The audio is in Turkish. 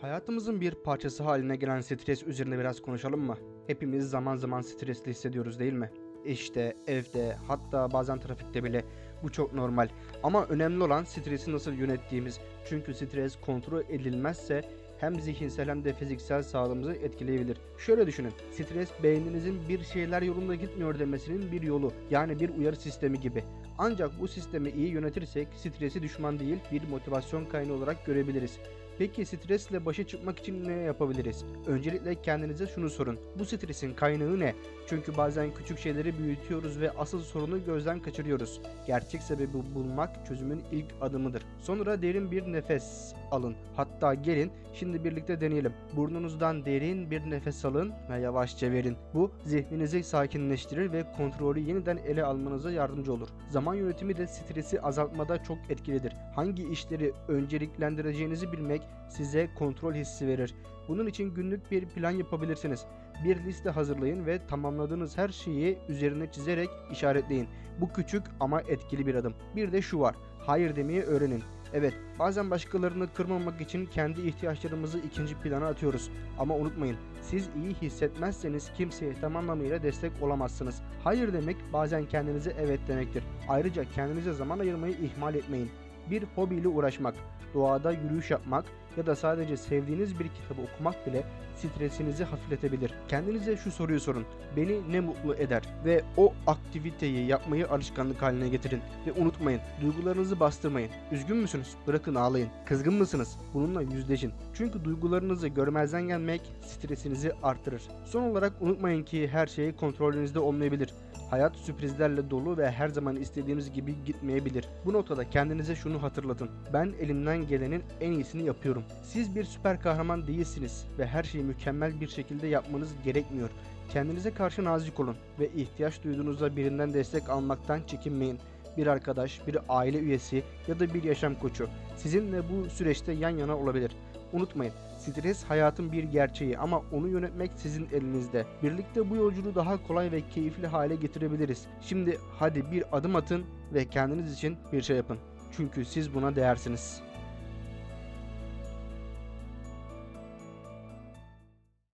Hayatımızın bir parçası haline gelen stres üzerine biraz konuşalım mı? Hepimiz zaman zaman stresli hissediyoruz değil mi? İşte, evde, hatta bazen trafikte bile bu çok normal. Ama önemli olan stresi nasıl yönettiğimiz. Çünkü stres kontrol edilmezse hem zihinsel hem de fiziksel sağlığımızı etkileyebilir. Şöyle düşünün. Stres beyninizin bir şeyler yolunda gitmiyor demesinin bir yolu. Yani bir uyarı sistemi gibi. Ancak bu sistemi iyi yönetirsek stresi düşman değil bir motivasyon kaynağı olarak görebiliriz. Peki stresle başa çıkmak için ne yapabiliriz? Öncelikle kendinize şunu sorun. Bu stresin kaynağı ne? Çünkü bazen küçük şeyleri büyütüyoruz ve asıl sorunu gözden kaçırıyoruz. Gerçek sebebi bulmak çözümün ilk adımıdır. Sonra derin bir nefes alın. Hatta gelin şimdi birlikte deneyelim. Burnunuzdan derin bir nefes alın ve yavaşça verin. Bu zihninizi sakinleştirir ve kontrolü yeniden ele almanıza yardımcı olur. Zaman yönetimi de stresi azaltmada çok etkilidir. Hangi işleri önceliklendireceğinizi bilmek size kontrol hissi verir. Bunun için günlük bir plan yapabilirsiniz. Bir liste hazırlayın ve tamamladığınız her şeyi üzerine çizerek işaretleyin. Bu küçük ama etkili bir adım. Bir de şu var. Hayır demeyi öğrenin. Evet, bazen başkalarını kırmamak için kendi ihtiyaçlarımızı ikinci plana atıyoruz. Ama unutmayın, siz iyi hissetmezseniz kimseye tam anlamıyla destek olamazsınız. Hayır demek bazen kendinize evet demektir. Ayrıca kendinize zaman ayırmayı ihmal etmeyin. Bir hobiyle uğraşmak, doğada yürüyüş yapmak ya da sadece sevdiğiniz bir kitabı okumak bile stresinizi hafifletebilir. Kendinize şu soruyu sorun. Beni ne mutlu eder? Ve o aktiviteyi yapmayı alışkanlık haline getirin. Ve unutmayın, duygularınızı bastırmayın. Üzgün müsünüz? Bırakın ağlayın. Kızgın mısınız? Bununla yüzleşin. Çünkü duygularınızı görmezden gelmek stresinizi artırır. Son olarak unutmayın ki her şey kontrolünüzde olmayabilir. Hayat sürprizlerle dolu ve her zaman istediğimiz gibi gitmeyebilir. Bu noktada kendinize şunu hatırlatın. Ben elimden gelenin en iyisini yapıyorum. Siz bir süper kahraman değilsiniz ve her şeyi mükemmel bir şekilde yapmanız gerekmiyor. Kendinize karşı nazik olun ve ihtiyaç duyduğunuzda birinden destek almaktan çekinmeyin. Bir arkadaş, bir aile üyesi ya da bir yaşam koçu sizinle bu süreçte yan yana olabilir. Unutmayın, stres hayatın bir gerçeği ama onu yönetmek sizin elinizde. Birlikte bu yolculuğu daha kolay ve keyifli hale getirebiliriz. Şimdi hadi bir adım atın ve kendiniz için bir şey yapın. Çünkü siz buna değersiniz.